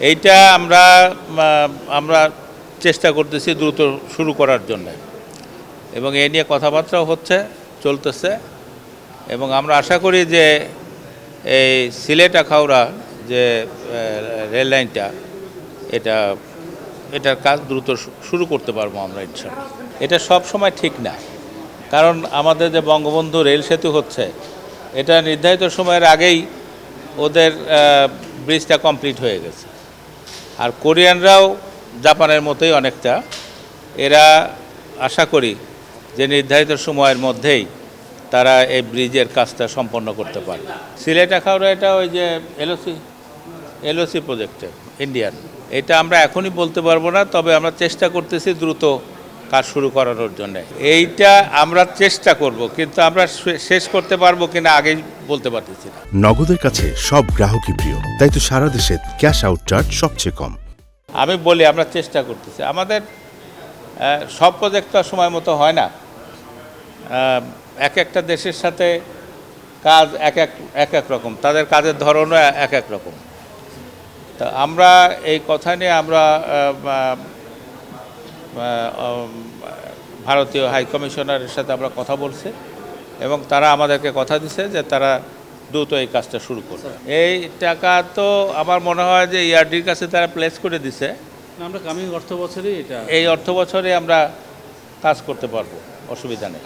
এইটা আমরা আমরা চেষ্টা করতেছি দ্রুত শুরু করার জন্য। এবং এই নিয়ে কথাবার্তাও হচ্ছে, চলতেছে। এবং আমরা আশা করি যে এই সিলেট আখাউড়া যে রেল লাইনটা, এটা, এটার কাজ দ্রুত শুরু করতে পারব আমরা, ইনশাল্লাহ। এটা সব সময় ঠিক না। কারণ আমাদের যে বঙ্গবন্ধু রেল সেতু হচ্ছে, এটা নির্ধারিত সময়ের আগেই ওদের ব্রিজটা কমপ্লিট হয়ে গেছে। আর কোরিয়ানরাও জাপানের মতোই অনেকটা। এরা আশা করি যে নির্ধারিত সময়ের মধ্যেই তারা এই ব্রিজের কাজটা সম্পন্ন করতে পারে। সিলেট আখাউড়া এটা ওই যে এলওসি এলওসি প্রজেক্টে ইন্ডিয়ান এটা আমরা এখনই বলতে পারব না, তবে আমরা চেষ্টা করতেছি দ্রুত কাজ শুরু করানোর জন্য। এইটা আমরা চেষ্টা করব কিন্তু আমরা শেষ করতে পারব কিনা আগেই বলতে পারতেছি না। নগদের কাছে সব গ্রাহকই প্রিয় তাই তো সারা দেশে ক্যাশ আউট চার্জ সবচেয়ে কম। আমি বলি আমরা চেষ্টা করতেছি। আমাদের সব প্রজেক্ট তো সময় মতো হয় না। এক একটা দেশের সাথে কাজ এক এক এক এক রকম। তাদের কাজের ধরনও এক এক রকম। তা আমরা এই কথা নিয়ে আমরা ভারতীয় হাই কমিশনারের সাথে আমরা কথা বলছি এবং তারা আমাদেরকে কথা দিছে যে তারা দ্রুত এই কাজটা শুরু করবে এই টাকা তো আমার মনে হয় যে ইয়ারডির কাছে তারা প্লেস করে দিছে। আমরা কামিং অর্থ বছরে এটা এই অর্থ বছরে আমরা কাজ করতে পারব অসুবিধা নেই।